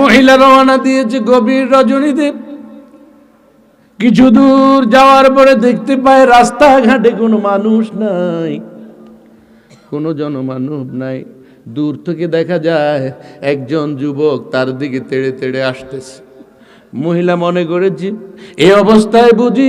মহিলা রওনা দিয়েছে গভীর রজনীতে। কিছু দূর যাওয়ার পরে দেখতে পায় রাস্তাঘাটে কোনো মানুষ নাই, কোনো জনমানব নাই। দূর থেকে দেখা যায় একজন যুবক তার দিকে তেড়ে তেড়ে আসতেছে। মহিলা মনে করেছি, এ অবস্থায় বুঝি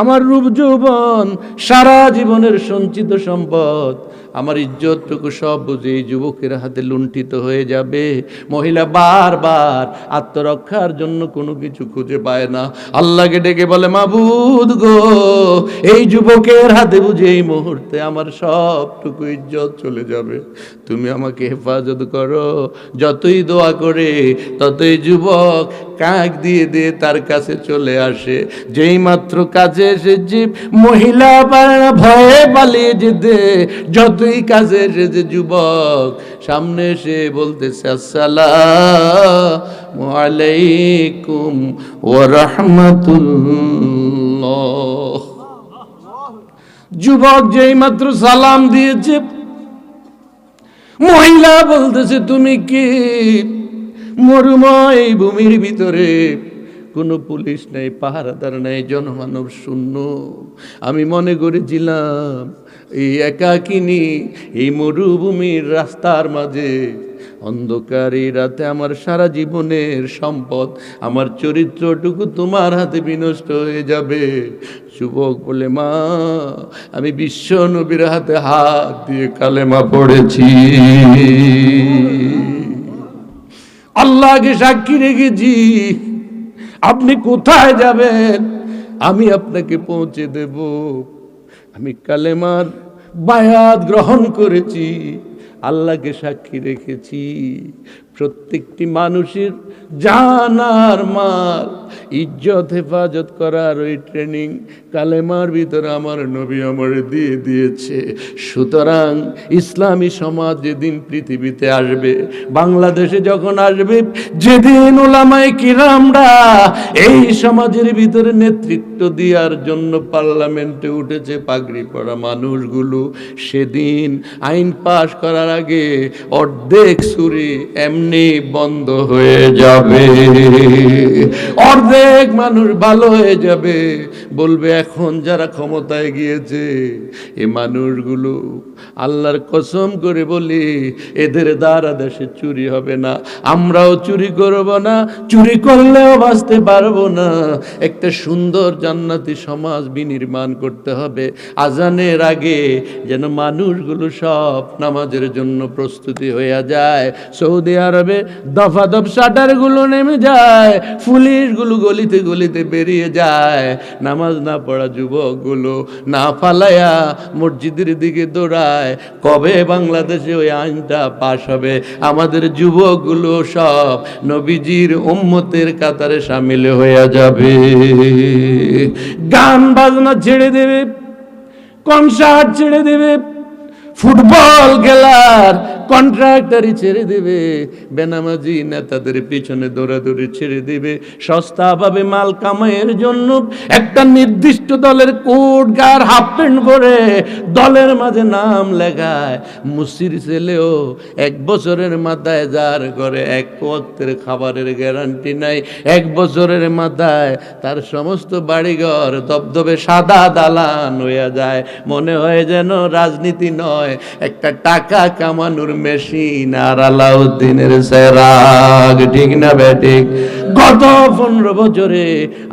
আমার রূপ যৌবন সারা জীবনের সঞ্চিত সম্পদ আমার ইজ্জতটুকু সব বুঝে যুবকের হাতে লুণ্ঠিত হয়ে যাবে। মহিলা বারবার আত্মরক্ষার জন্য কোনো কিছু খুঁজে পায় না। আল্লাহকে ডেকে বলে, মাবুদ গো, এই যুবকের হাতে বুঝে এই মুহূর্তে আমার সবটুকু ইজ্জত চলে যাবে। তুমি আমাকে হেফাজত করো। যতই দোয়া করে, ততই যুবক কাক দিয়ে দিয়ে তার কাছে চলে আসে। যেই মাত্র কাজে এসেছি, মহিলা পারে না ভয়ে পালিয়ে যেতে যতই কাজে এসেছে যুবক, সামনে এসে বলতেছে, আসসালামু আলাইকুম ওয়া রাহমাতুল্লাহ। যুবক যেই মাত্র সালাম দিয়েছে, মহিলা বলতেছে, তুমি কি মরুময় ভূমির ভিতরে কোনো পুলিশ নেই, পাহারাদার নেই, জনমানব শূন্য। আমি মনে করেছিলাম, এই একাকিনী এই মরুভূমির রাস্তার মাঝে অন্ধকার এই রাতে আমার সারা জীবনের সম্পদ, আমার চরিত্রটুকু তোমার হাতে বিনষ্ট হয়ে যাবে। যুবক বলে, মা, আমি বিশ্ব নবীর হাতে হাত দিয়ে কালেমা পড়েছি। আল্লাহকে সাক্ষী রেখেছি। আপনি কোথায় যাবেন? আমি আপনাকে পৌঁছে দেব। আমি কালেমার বায়াত গ্রহণ করেছি, আল্লাহকে সাক্ষী রেখেছি। প্রত্যেকটি মানুষের জানার মাল, ইজ্জত, হেফাজত করার ওই ট্রেনিং কালেমার ভিতরে আমার নবী আমার দিয়ে দিয়েছে। সুতরাং ইসলামী সমাজ যেদিন পৃথিবীতে আসবে, বাংলাদেশে যখন আসবে, যেদিন ওলামায় কিরামরা এই সমাজের ভিতরে নেতৃত্ব দেওয়ার জন্য পার্লামেন্টে উঠেছে পাগড়ি পড়া মানুষগুলো, সেদিন আইন পাশ করার আগে অর্ধেক সুরে এমনি বন্ধ হয়ে যাবে। অর্ধেক মানুষ ভালো হয়ে যাবে। বলবে, এখন যারা ক্ষমতায় গিয়েছে, এ মানুষগুলো আল্লাহর কসম করে বলি, এদের দ্বারা দেশে চুরি হবে না। আমরাও চুরি করব না, চুরি করলেও বাঁচতে পারব না। একটা সুন্দর জান্নাতি সমাজ বিনির্মাণ করতে হবে। আজানের আগে যেন মানুষগুলো সব নামাজের জন্য প্রস্তুতি হয়ে যায়। সৌদি আরবে দফা দফ শাটারগুলো নেমে যায়, পুলিশগুলো গলিতে গলিতে বেরিয়ে যায়। নামাজ না পড়া যুবকগুলো না ফালায়া মসজিদের দিকে দৌড়ায়। কবে বাংলাদেশে ওই আইনটা পাশ হবে? আমাদের যুবকগুলো সব নবীজির উম্মতের কাতারে সামিল হয়ে যাবে। গান বাজনা ছেড়ে দেবে কনসার্ট ছেড়ে দেবে, ফুটবল খেলার কন্ট্রাক্টারি ছেড়ে দেবে, বেনামাজি নেতাদের পিছনে দৌড়াদৌড়ি ছেড়ে দেবে। সস্তা পাবে মাল কামাইয়ের জন্য একটা নির্দিষ্ট দলের কোট গার হাফ প্যান্ট পরে দলের মাঝে নাম লেখায় মুসির ছেলেও এক বছরের মাথায় যার করে এক ওয়াক্তের খাবারের গ্যারান্টি নাই, এক বছরের মাথায় তার সমস্ত বাড়িঘর দবদবে সাদা দালান হয়ে যায়। মনে হয় যেন রাজনীতি নয়, একটা টাকা কামানোর মেশিন আর আলাউদ্দিনের সেরাগ, ঠিক না বেঠিক গত পনেরো বছরে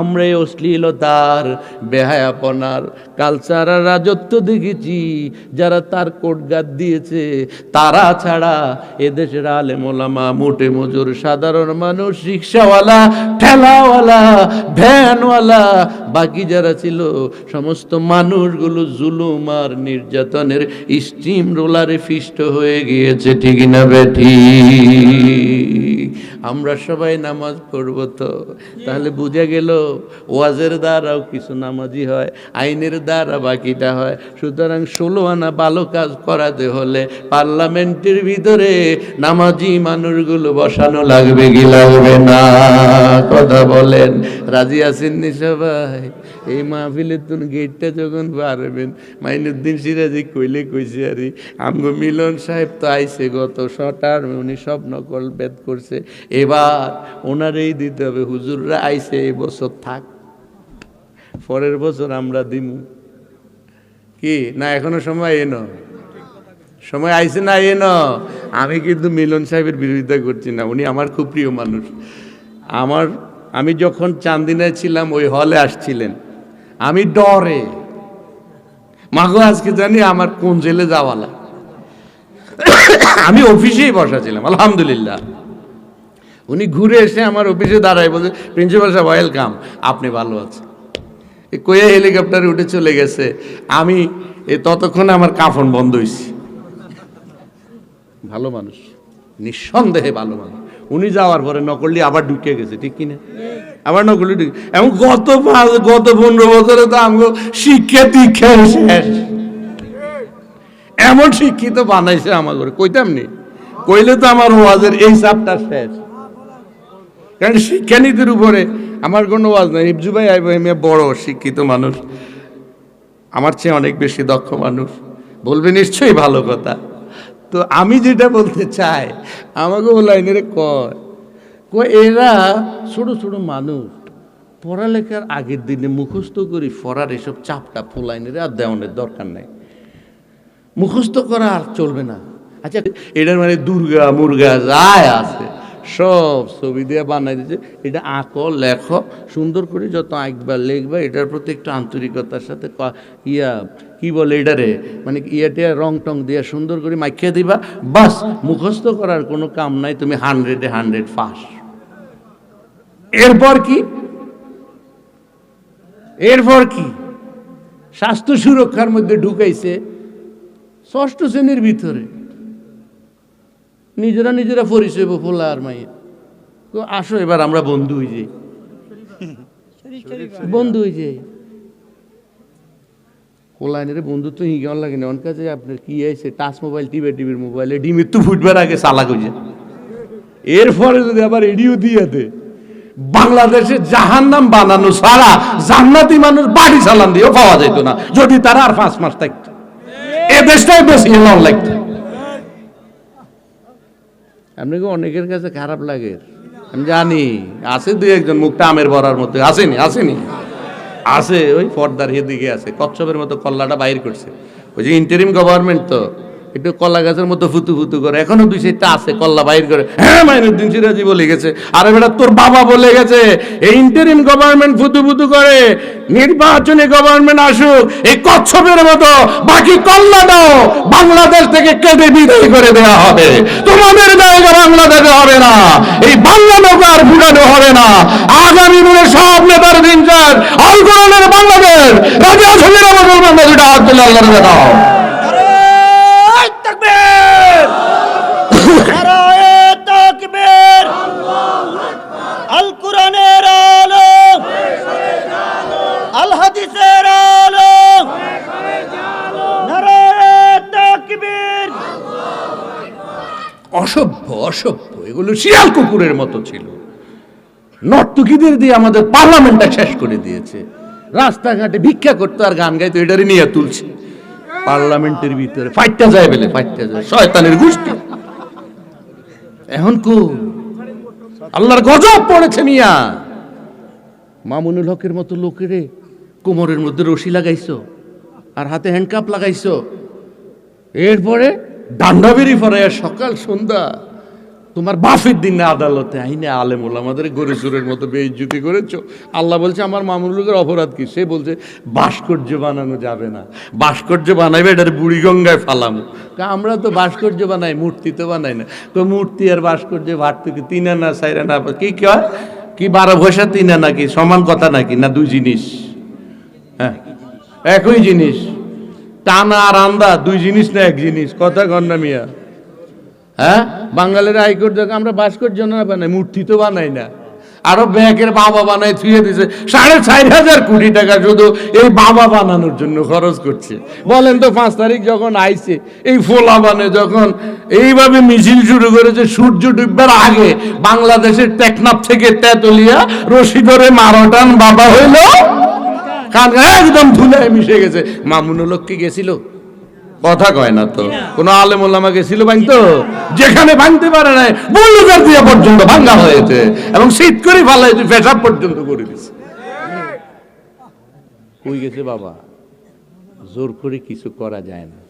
আমরা অশ্লীলতার, বেহায়াপনার কালচার রাজত্ব দেখেছি। যারা তার কোটগাত দিয়েছে, তারা ছাড়া এদেশের আলে মোলামা মোটে মজুর, সাধারণ মানুষ, রিক্সাওয়ালা, ঠেলাওয়ালা, ভ্যানওয়ালা, বাকি যারা ছিল, সমস্ত মানুষগুলো জুলুম আর নির্যাতনের স্টিম রোলারে ফিষ্ট হয়ে গিয়েছে ঠিক না বেঠি আমরা সবাই নামাজ পড়ব তো। তাহলে বুঝে গেল, ওয়াজের দ্বারাও কিছু নামাজি হয়, আইনের দ্বারা বাকিটা হয়। সুতরাং ষোলো আনা ভালো কাজ করাতে হলে পার্লামেন্টের ভিতরে নামাজি মানুষগুলো বসানো লাগবে কি লাগবে না, কথা বলেন। রাজি আছেন নি সবাই? এই মাহফিলের তুন গেটটা যখন পারবেন মাইনুদ্দিন সিরাজি কইলে কইছে আরে আমগো মিলন সাহেব তো আইছে গত শটার উনি সব নকল বেদ করছে। এবার ওনারেই দিতে হবে। হুজুররা আইসে এই বছর থাক, পরের বছর আমরা দিমু। কি? না, এখনও সময় এনো সময় আইসে না এন আমি কিন্তু মিলন সাহেবের বিরোধিতা করছি না, উনি আমার খুব প্রিয় মানুষ। আমার, আমি যখন চান্দিনায় ছিলাম, ওই হলে আসছিলেন। আমি ডরে। মাগো, আজকে জানি আমার কোন জেলে যাওয়ালা। আমি অফিসেই বসা ছিলাম, আলহামদুলিল্লাহ। উনি ঘুরে এসে আমার অফিসে দাঁড়ায় বলছে প্রিন্সিপাল সাহেব, ওয়েলকাম। আপনি ভালো আছেন? কয়ে হেলিকপ্টারে উঠে চলে গেছে। আমি এ ততক্ষণে আমার কাফন বন্ধ হয়েছে ভালো মানুষ, নিঃসন্দেহে ভালো মানুষ। উনি যাওয়ার পরে নকলি আবার ঢুকে গেছে, ঠিক কিনা? আবার নকলি ঢুকে এমন গত পাঁচ, গত পনেরো বছরে তো আমগো শিক্ষা দীক্ষা শেষ। এমন শিক্ষিত বানাইছে আমার কইতাম নি? কইলে তো আমার ওয়াজের এই চাপটা শেষ। কারণ শিক্ষানীতির উপরে? আমার কোনো ওয়াজ নাই। হিফজু ভাই আইবাহিমে বড় শিক্ষিত মানুষ। আমার চেয়ে অনেক বেশি দক্ষ মানুষ। বলবে নিশ্চয়ই ভালো কথা। তো আমি যেটা বলতে চাই, আমাকে ও লাইনের কয় কয় এরা ছোট ছোট মানুষ, পড়ালেখার আগের দিনে মুখস্থ করি ফরার এসব চাপটা ফুলাইনের আর দেওয়ানের দরকার নাই। মুখস্থ করা আর চলবে না। আচ্ছা এটার মানে দুর্গা, মুরগা যাই আছে। সব ছবি দিয়ে বানাই দিয়েছে। এটা আঁকো লেখো সুন্দর করে যত আঁকবা, লিখবা, এটার প্রতি একটু আন্তরিকতার সাথে ইয়া, কি বলে এটারে? মানে ইয়াতে রং টং দিয়ে সুন্দর করে মাখিয়ে দিবা। বাস, মুখস্থ করার কোনো কাম নাই, তুমি হান্ড্রেডে হান্ড্রেড ফাঁস এরপর কি? এরপর কি? স্বাস্থ্য সুরক্ষার মধ্যে ঢুকাইছে ষষ্ঠ শ্রেণির ভিতরে। নিজেরা নিজেরা পরিচয় ফোলা আর মাইয়া। তো আসো এবার, আমরা বন্ধু হয়ে যাই। বন্ধু হয়ে যাই। কোলাইনের বন্ধুত্ব হিগান লাগে না। ওর কাছে আপনার কি আছে টাচ মোবাইল, টিভি, টিভির মোবাইলে ডিমের তো ফুটবার আগে চালাক হয়ে যায় এরপরে যদি আবার এডিও দিয়ে দে, বাংলাদেশে জাহান নাম বানানো সারা জান্নাতি মানুষ বাড়ি চালান দিয়েও পাওয়া যেত না। যদি তারা আর পাঁচ মাস থাকতো। এ দেশটাই বেশি লন লাগতো। আপনাকে অনেকের কাছে খারাপ লাগে? আমি জানি। আছে দুই একজন মুখটা আমের ভরার মতো। আসেনি আসেনি। আছে ওই পর্দার হেদিকে আছে। কচ্ছপের মতো কল্লাটা বাইর করছে। ওই যে ইন্টারিম গভর্নমেন্ট তো। একটু কলা গাছের মতো ফুতু ফুতু করে। এখনও দুই সাইডটা আছে কল্লা বাইর করে। হ্যাঁ মাইনুদ্দিন সিরাজি বলে গেছে। আরে বেটা, তোর বাবা বলে গেছে, এই ইন্টারিম গভর্নমেন্ট ফুতু ফুতু করে, নির্বাচনী গভর্নমেন্ট আসুক, এই কচ্ছপের মতো বাকি কল্লাটাও বাংলাদেশ থেকে কেটে বিদায় করে দেওয়া হবে। তোমাদের জায়গা বাংলাদেশে হবে না, এই বাংলা নৌকা আর বুড়ানো হবে না। আগামী দিনে সব নেতার দিন আল কোরআনের বাংলাদেশ, রাজা ছবির মুসলমান দুটা হাত তুলে আল কোরআনের আলো আল হাদিসের আলো অসভ্য অসভ্য, এগুলো শিয়াল কুকুরের মতো ছিল। নর্তকীদের দিয়ে আমাদের পার্লামেন্টটা শেষ করে দিয়েছে। রাস্তাঘাটে ভিক্ষা করতো আর গান গাইতো, এটারই নিয়ে তুলছে। পার্লামেন্টের ভিতরে ফাইটটা যায় বলে, ফাইটটা যায়। শয়তানের গোষ্ঠী। এখন কো আল্লাহর গজব পড়েছে মিয়া। মামুনুল হকের মতো লোকেরে কোমরের মধ্যে রশি লাগাইছো আর হাতে হ্যান্ডকাপ লাগাইছো। এরপরে ডান্ডাবেরি পরে সকাল সন্ধ্যা তোমার বাফের দিনে আদালতে আইনে আলেম আমাদের গরে চোরের মতো বেইজ্জুতি করেছ। আল্লাহ বলছে, আমার মামুনুলের অপরাধ কি? সে বলছে, ভাস্কর্য বানানো যাবে না। ভাস্কর্য বানাইবে, এটার বুড়ি গঙ্গায় ফালামো। আমরা তো ভাস্কর্য বানাই, মূর্তি তো বানাই না। তো মূর্তি আর ভাস্কর্য ভার্তুকি তিন আনা চার আনা কি কি হয়? কি বারো পয়সা তিন আনা কি সমান কথা নাকি? না দুই জিনিস? হ্যাঁ একই জিনিস। টানা আর আন্দা, দুই জিনিস না এক জিনিস? কথা কন্যা মিয়া। হ্যাঁ? বাঙালির হাইকোর্ট দেখে আমরা ভাস্কর্য না বানাই, মূর্তি তো বানাই না। আরও ব্যাংকের বাবা বানাই, থুয়ে দিছে। সাড়ে চার হাজার কোটি টাকা শুধু এই বাবা বানানোর জন্য খরচ করছে। বলেন তো, পাঁচ তারিখ যখন আইছে, এই ফোলা বানে যখন এইভাবে মিছিল শুরু করেছে, সূর্য ডুববার আগে বাংলাদেশের টেকনাফ থেকে তেতুলিয়া রশি ধরে মারোটান বাবা হইল। একদম ধুলায় মিশে গেছে। মামুনুল কি গেছিল? কথা কয় না তো। কোন আলেম ওলামা ছিল ভাঙতো যেখানে ভাঙতে পারে নাই বুলডোজার দিয়ে পর্যন্ত ভাঙা হয়েছে এবং শীত করে ফালাইছে পেশাব পর্যন্ত করে দিছে কই গেছে বাবা? জোর করে কিছু করা যায় না।